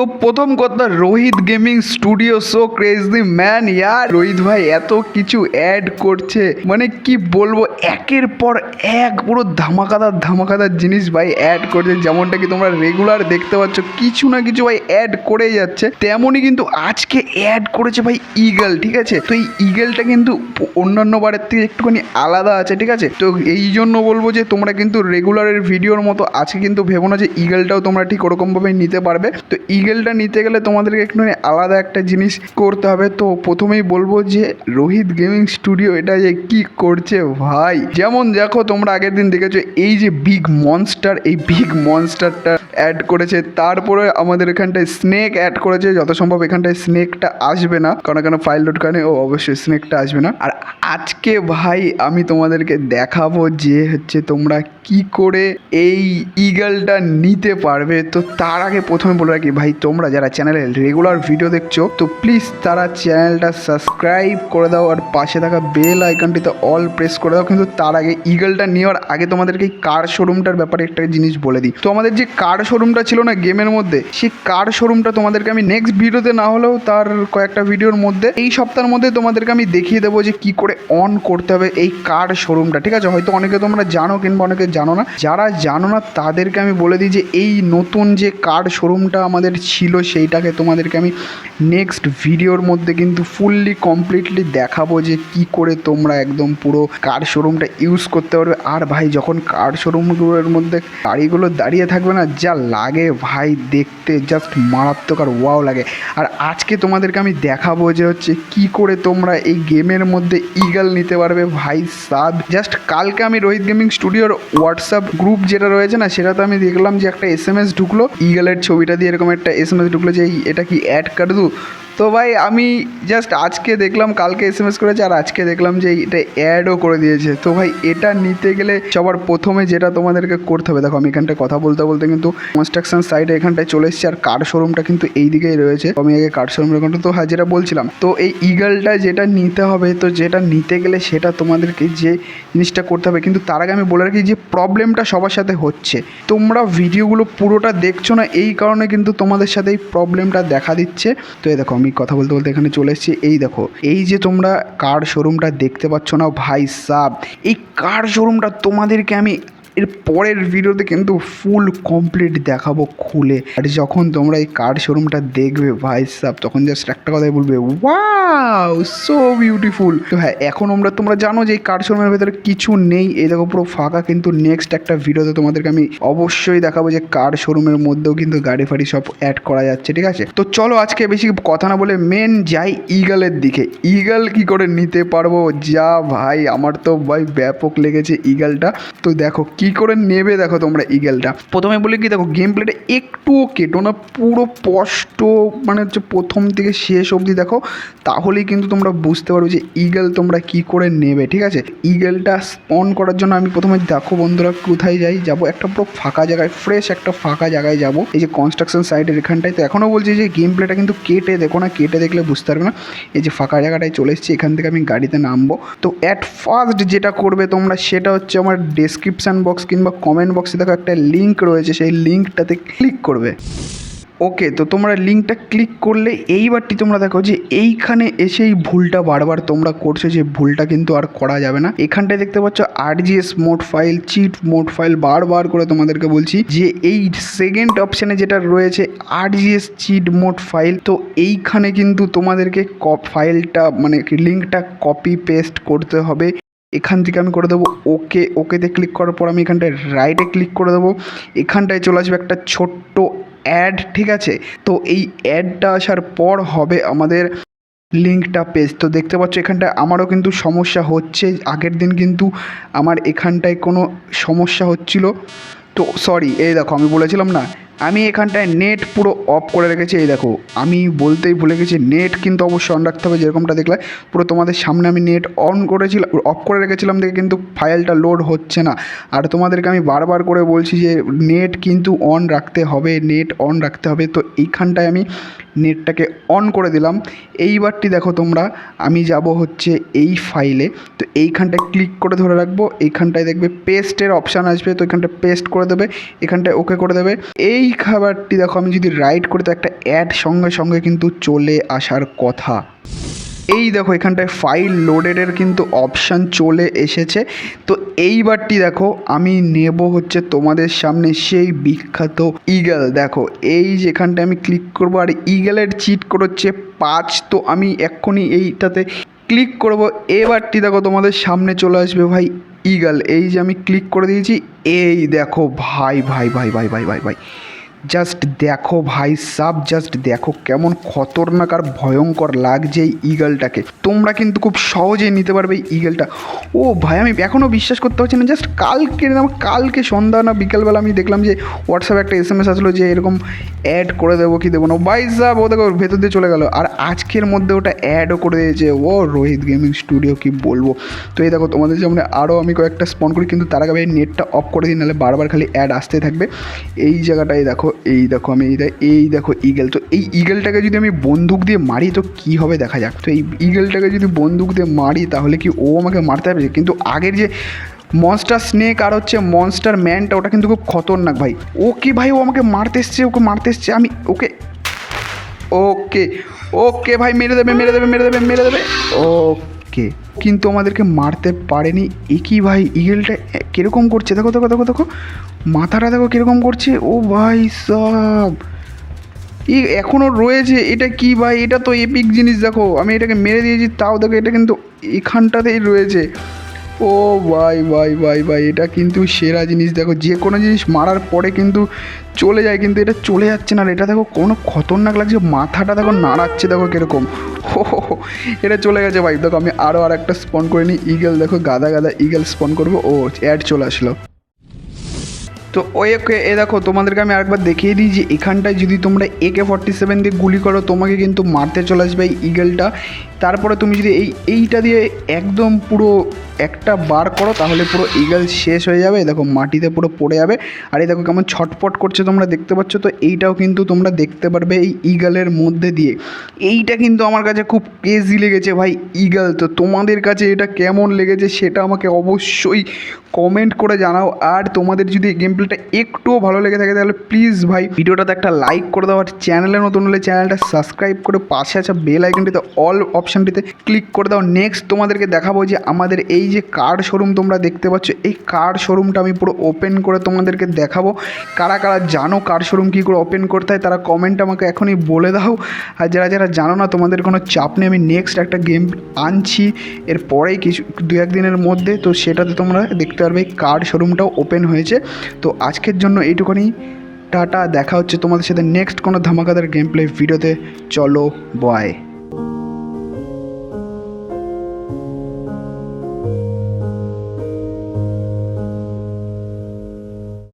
তো প্রথম কথা, Rohit gaming studio so crazy man ইয়ার। রোহিত ভাই, এত কিছু অ্যাড করছে মানে কি বলব, একের পর এক পুরো ধামাকাদার ধামাকাদার জিনিস ভাই অ্যাড করছে। যেমনটা কি তোমরা রেগুলার দেখতে পাচ্ছ, কিছু না কিছু ভাই অ্যাড করেই যাচ্ছে। তেমনই কিন্তু আজকে অ্যাড করেছে ভাই ইগল ঠিক আছে? তো এই ইগলটা কিন্তু অন্যান্য বারের থেকে একটুখানি আলাদা আছে, ঠিক আছে? তো এই জন্য বলব যে, তোমরা কিন্তু রেগুলারের ভিডিওর মতো আজকে কিন্তু ভেবো না যে ইগলটাও তোমরা ঠিক ওরকমভাবে নিতে পারবে। তো ইগলটা নিতে গেলে তোমাদেরকে একটুখানি আলাদা একটা জিনিস করতে হবে। তো প্রথমেই বলব যে রোহিত গেমিং স্টুডিও এটা যে কি করছে ভাই? যেমন দেখো তোমরা আগের দিন দেখেছ, এই যে বিগ মনস্টার এই বিগ মনস্টারটা অ্যাড করেছে। তারপরে আমাদের এখানটায় স্নেক অ্যাড করেছে যত সম্ভব এখানটায় স্নেকটা আসবে না। কারণ কেন ফাইল ডট কানে ও অবশ্যই স্নেকটা আসবে না। আর আজকে ভাই আমি তোমাদেরকে দেখাবো যে হচ্ছে তোমরা কি করে এই ইগলটা নিতে পারবে। তো তার আগে প্রথমে বলে রাখি ভাই তোমরা যারা চ্যানেলে রেগুলার ভিডিও দেখছ, তো প্লিজ তারা চ্যানেলটা সাবস্ক্রাইব করে দাও আর পাশে থাকা বেল আইকনটিতে অল প্রেস করে দাও। কিন্তু তার আগে ইগলটা নেওয়ার আগে তোমাদেরকে এই কার শোরুমটার ব্যাপারে একটা জিনিস বলে দিই। তো আমাদের যে কার শোরুমটা ছিল না গেমের মধ্যে, সেই কার শোরুমটা তোমাদেরকে আমি নেক্সট ভিডিওতে না হলেও তার কয়েকটা ভিডিওর মধ্যে, এই সপ্তাহের মধ্যে তোমাদেরকে আমি দেখিয়ে দেবো যে কি করে অন করতে হবে এই কার শোরুমটা ঠিক আছে? হয়তো অনেকে তোমরা জানো কিংবা অনেকে জানো না। যারা জানো না, তাদেরকে আমি বলে দিই যে এই নতুন যে কার শোরুমটা আমাদের ছিল সেইটাকে তোমাদেরকে আমি নেক্সট ভিডিওর মধ্যে কিন্তু ফুললি কমপ্লিটলি দেখাবো যে কি করে তোমরা একদম পুরো কার শোরুমটা ইউজ করতে পারবে। আর ভাই, যখন কার শোরুমগুলোর মধ্যে গাড়িগুলো দাঁড়িয়ে থাকবে না, যা লাগে ভাই দেখতে জাস্ট মারাত্মক আর ওয়াও লাগে। আর আজকে তোমাদেরকে আমি দেখাবো যে হচ্ছে কি করে তোমরা এই গেমের মধ্যে ইগল নিতে পারবে ভাই সাব জাস্ট কালকে আমি রোহিত গেমিং স্টুডিওর হোয়াটসঅ্যাপ গ্রুপ যেটা রয়েছে না, সেটাতে আমি দেখলাম যে একটা এস এম এস ঢুকলো ইগলের ছবিটা দিয়ে এরকম একটা এস এম এস ঢুকলো যে এটা কি অ্যাড কার দু তো ভাই, আমি জাস্ট আজকে দেখলাম, কালকে এস এম এস করেছে, আর আজকে দেখলাম যে এটা অ্যাডও করে দিয়েছে। তো ভাই, এটা নিতে গেলে সবার প্রথমে যেটা তোমাদেরকে করতে হবে, দেখো আমি এখানটায় কথা বলতে বলতে কিন্তু কনস্ট্রাকশন সাইডে এখানটায় চলে এসেছি, আর কার শোরুমটা কিন্তু এই দিকেই রয়েছে। আমি আগে কার শোরুমের ওখানটা তো হ্যাঁ যেটা বলছিলাম। তো এই ইগলটা যেটা নিতে হবে, তো যেটা নিতে গেলে সেটা তোমাদেরকে যে জিনিসটা করতে হবে, কিন্তু তার আগে আমি বলে রাখি যে প্রবলেমটা সবার সাথে হচ্ছে। তোমরা ভিডিওগুলো পুরোটা দেখছ না, এই কারণে কিন্তু তোমাদের সাথে এই প্রবলেমটা দেখা দিচ্ছে। তো এই দেখো আমি কথা বলতে বলতে এখানে চলে এসেছি। এই দেখো, এই যে তোমরা কার শোরুমটা দেখতে পাচ্ছ না, ভাই সাব, এই কার শোরুমটা তোমাদেরকে আমি এর পরের ভিডিওতে কিন্তু ফুল কমপ্লিট দেখাবো খুলে। আর যখন তোমরা এই কার শোরুমটা দেখবে, ভাই সাব, তখন জাস্ট একটা কথাই বলবে ওয়াও সো বিউটিফুল তো হ্যাঁ এখন আমরা, তোমরা জানো যে এই কার শোরুমের ভেতরে কিছু নেই। এই দেখো, পুরো ফাঁকা কিন্তু নেক্সট একটা ভিডিওতে তোমাদেরকে আমি অবশ্যই দেখাবো যে কার শোরুমের মধ্যেও কিন্তু গাড়ি ফাড়ি সব অ্যাড করা যাচ্ছে, ঠিক আছে? তো চলো, আজকে বেশি কথা না বলে মেন যাই ইগলের দিকে। ইগল কি করে নিতে পারব? যা, ভাই, আমার তো, ভাই, ব্যাপক লেগেছে ইগলটা তো দেখো, কি করে নেবে দেখো তোমরা ইগলটা প্রথমে বলি কি, দেখো গেম প্লেটা একটুও কেটো না পুরো স্পষ্ট মানে হচ্ছে প্রথম থেকে শেষ অবধি দেখো, তাহলেই কিন্তু তোমরা বুঝতে পারবে যে ইগল তোমরা কি করে নেবে, ঠিক আছে? ইগলটা স্পন করার জন্য আমি প্রথমে দেখো বন্ধুরা কোথায় যাই, যাব একটা পুরো ফাঁকা জায়গায় ফ্রেশ একটা ফাঁকা জায়গায় যাব। এই যে কনস্ট্রাকশন সাইডের এখানটায়, তো এখনও বলছি যে গেম প্লেটা কিন্তু কেটে দেখো না, কেটে দেখলে বুঝতে পারবে না। এই যে ফাঁকা জায়গাটায় চলে এসেছি, এখান থেকে আমি গাড়িতে নামবো। তো অ্যাট ফার্স্ট যেটা করবে তোমরা, সেটা হচ্ছে আমার ডেসক্রিপশান বক্স কিংবা কমেন্ট বক্সে দেখো একটা লিঙ্ক রয়েছে, সেই লিঙ্কটাতে ক্লিক করবে। ওকে তো তোমরা লিঙ্কটা ক্লিক করলে এইবারটি তোমরা দেখো যে এইখানে এসে এই ভুলটা বারবার তোমরা করছ যে ভুলটা কিন্তু আর করা যাবে না। এখানটায় দেখতে পাচ্ছ RGS mod file cheat mod file বারবার করে তোমাদেরকে বলছি যে এই সেকেন্ড অপশানে যেটা রয়েছে আরজিএস চিট মোড ফাইল তো এইখানে কিন্তু তোমাদেরকে ফাইলটা মানে লিঙ্কটা কপি পেস্ট করতে হবে। এখান থেকে আমি করে দেবো ওকে, ওকেতে ক্লিক করার পর আমি এখানটায় রাইটে ক্লিক করে দেবো। এখানটায় চলে আসবে একটা ছোট্ট অ্যাড ঠিক আছে? তো এই অ্যাডটা আসার পর হবে আমাদের লিঙ্কটা পেজ তো দেখতে পাচ্ছ এখানটায় আমারও কিন্তু সমস্যা হচ্ছে। আগের দিন কিন্তু আমার এখানটায় কোনো সমস্যা হচ্ছিল। তো সরি এই দেখো আমি বলেছিলাম না আমি এখানটায় নেট পুরো অফ করে রেখেছি, এই দেখো। আমি বলতেই ভুলে গেছি নেট কিন্তু অবশ্যই অন রাখতে হবে, যেরকমটা দেখলে। পুরো তোমাদের সামনে আমি নেট অন করেছিলাম অফ করে রেখেছিলাম দেখে কিন্তু ফাইলটা লোড হচ্ছে না। আর তোমাদেরকে আমি বারবার করে বলছি যে নেট কিন্তু অন রাখতে হবে নেট অন রাখতে হবে। তো এইখানটায় আমি নেটটাকে অন করে দিলাম। এইবারটি দেখো তোমরা, আমি যাব হচ্ছে এই ফাইলে তো এইখানটায় ক্লিক করে ধরে রাখব। এইখানটায় দেখবে পেস্টের অপশান আসবে, তো এখানটায় পেস্ট করে দেবে, এখানটায় ওকে করে দেবে। এই খাবারটি দেখো, আমি যদি রাইট করি, তো একটা অ্যাড সঙ্গে সঙ্গে কিন্তু চলে আসার কথা। এই দেখো এখানটায় ফাইল লোডেডের কিন্তু অপশান চলে এসেছে। তো এইবারটি দেখো, আমি নেব হচ্ছে তোমাদের সামনে সেই বিখ্যাত ইগল দেখো, এই যেখানটায় আমি ক্লিক করব, আর ইগলের চিট করে হচ্ছে পাঁচ। তো আমি এক্ষুনি এইটাতে ক্লিক করব। এবারটি দেখো তোমাদের সামনে চলে আসবে ভাই ইগল এই যে আমি ক্লিক করে দিয়েছি, এই দেখো, ভাই ভাই ভাই ভাই ভাই ভাই ভাই। জাস্ট দেখো ভাই, সাব জাস্ট দেখো কেমন খতরনাক আর ভয়ঙ্কর লাগছে এই ইগলটাকে তোমরা কিন্তু খুব সহজেই নিতে পারবে এই ইগলটা ও ভাই, আমি এখনও বিশ্বাস করতে পারছি না জাস্ট কালকে কালকে সন্ধ্যা না বিকালবেলা আমি দেখলাম যে হোয়াটসঅ্যাপে একটা এস এম এস আসলো যে এরকম অ্যাড করে দেবো কি দেবো না। ভাই, সাব, ও দেখো ভেতর দিয়ে চলে গেলো। আর আজকের মধ্যে ওটা অ্যাডও করে দিয়েছে। ও রোহিত গেমিং স্টুডিও কি বলব? তো এই দেখো, তোমাদের সামনে আরও আমি কয়েকটা স্পন করি, কিন্তু তার আগে নেটটা অফ করে দিই, নাহলে বারবার খালি অ্যাড আসতে থাকবে। এই জায়গাটায় দেখো এই দেখো আমি, এই দে- এই দেখো ইগল তো এই ইগলটাকে যদি আমি বন্দুক দিয়ে মারি, তো কী হবে দেখা যাক। তো এই ইগলটাকে যদি বন্দুক দিয়ে মারি, তাহলে কি ও আমাকে মারতে পারবে? কিন্তু আগের যে মনস্টার স্নেক আর হচ্ছে মনস্টার ম্যানটা ওটা কিন্তু খুব খতরনাক ভাই। ও কি ভাই, ও আমাকে মারতে এসছে, ওকে মারতে এসছে, আমি, ওকে ওকে ওকে ভাই, মেরে দেবে মেরে দেবে মেরে দেবে মেরে দেবে। ওকে। কিন্তু আমাদেরকে মারতে পারেনি। একই ভাই? ইগেলটা কীরকম করছে? দেখো দেখো দেখো দেখো। মাথাটা দেখো কীরকম করছে। ও ভাই সব। ই এখনও রয়েছে। এটা কি ভাই? এটা তো এপিক জিনিস, দেখো। আমি এটাকে মেরে দিয়েছি, তাও দেখো, এটা কিন্তু এখানটাতেই রয়েছে। ও ভাই ভাই ভাই ভাই এটা কিন্তু সেরা জিনিস। দেখো যে কোনো জিনিস মারার পরে কিন্তু চলে যায় কিন্তু এটা চলে যাচ্ছে না। এটা দেখো কোনো খতরনাক লাগছে মাথাটা দেখো নাড়াচ্ছে দেখো কীরকম। হো, এটা চলে গেছে ভাই। দেখো আমি আরও আর একটা স্পন করে নিই। ইগল দেখো গাদা গাদা ইগল স্পন করব। ও অ্যাড চলে আসলো। তো ওই ওকে এ দেখো তোমাদেরকে আমি আরেকবার দেখিয়ে দিই যে এখানটায় যদি তোমরা একে ফর্টি সেভেন দিয়ে গুলি করো তোমাকে কিন্তু মারতে চলে আসবে এই ইগলটা তারপরে তুমি যদি এই এইটা দিয়ে একদম পুরো একটা বার করো, তাহলে পুরো ইগল শেষ হয়ে যাবে। দেখো, মাটিতে পুরো পড়ে যাবে। আর এই দেখো কেমন ছটপট করছে তোমরা দেখতে পাচ্ছ, তো এইটাও কিন্তু তোমরা দেখতে পারবে এই ইগলের মধ্যে দিয়ে। এইটা কিন্তু আমার কাছে খুব ক্রেজি লেগেছে ভাই ইগল তো তোমাদের কাছে এটা কেমন লেগেছে সেটা আমাকে অবশ্যই কমেন্ট করে জানাও। আর তোমাদের যদি গেম প্লেটা একটুও ভালো লেগে থাকে, তাহলে প্লিজ ভাই, ভিডিওটাতে একটা লাইক করে দাও। আর চ্যানেলে নতুন হলে চ্যানেলটা সাবস্ক্রাইব করে পাশে আছে বেল আইকনটিতে অল অপশানটিতে ক্লিক করে দাও। নেক্সট তোমাদেরকে দেখাবো যে আমাদের এই যে কার শোরুম তোমরা দেখতে পাচ্ছ, এই কার শোরুমটা আমি পুরো ওপেন করে তোমাদেরকে দেখাবো। কারা কারা জানো কার শোরুম কী করে ওপেন করতে হয়, তারা কমেন্ট আমাকে এখনই বলে দাও। আর যারা যারা জানো না, তোমাদের কোনো চাপ নেই, আমি নেক্সট একটা গেম আনছি। এর পরেই কিছু, দু একদিনের মধ্যে, তো সেটাতে তোমরা দেখতে পারবে কার শোরুমটাও ওপেন হয়েছে। তো আজকের জন্য এইটুকুনি। টাটা, দেখা হচ্ছে তোমাদের সাথে নেক্সট কোনো ধামাকাদার গেম প্লে ভিডিওতে চলো বয়